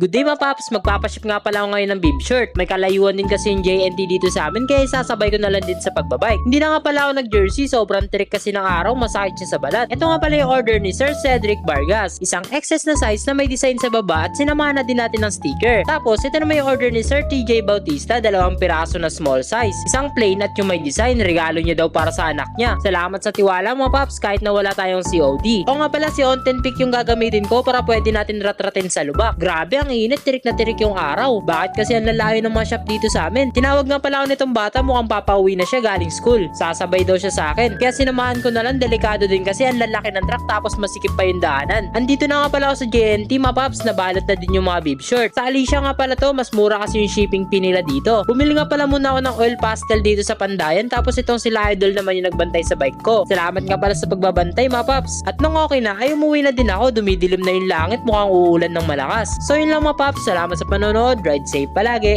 Good day mga paps, magpapaship nga pala ako ngayon ng bib shirt. May kalayuan din kasi yung JNT dito sa amin kaya sasabay ko na lang din sa pagbabike. Hindi na nga pala ako nag-jersey, sobrang trick kasi ng araw, masakit siya sa balat. Ito nga pala yung order ni Sir Cedric Vargas. Isang XS na size na may design sa baba at sinamahan na din natin ng sticker. Tapos ito naman yung order ni Sir TJ Bautista, dalawang piraso na small size. Isang plain at yung may design, regalo niya daw para sa anak niya. Salamat sa tiwala mga paps kahit na wala tayong COD. O nga pala si Onten Pick yung gagamitin ko para pwede natin ratratin sa lubak. Grabe ang init, tirik na tirik yung araw. Bakit kasi ang lalayo ng mga shop dito sa amin? Tinawag nga pala ako nitong bata, mukhang papauwi na siya galing school. Sasabay daw siya sa akin. Kaya sinamahan ko na lang, delikado din kasi ang lalaki ng truck tapos masikip pa yung daanan. Andito na nga pala ako sa JNT, mga paps, nabalot na din yung mga bib short. Sa Alicia nga pala to, mas mura kasi yung shipping fee nila dito. Bumili nga pala muna ako ng oil pastel dito sa Pandayan, tapos itong sila idol naman yung nagbantay sa bike ko. Salamat nga pala sa pagbabantay, mga paps. At nung okay na, ay umuwi na din ako, dumidilim na yung langit, mukhang uulan ng malakas. So yun lang mga paps, salamat sa panonood, ride safe palagi.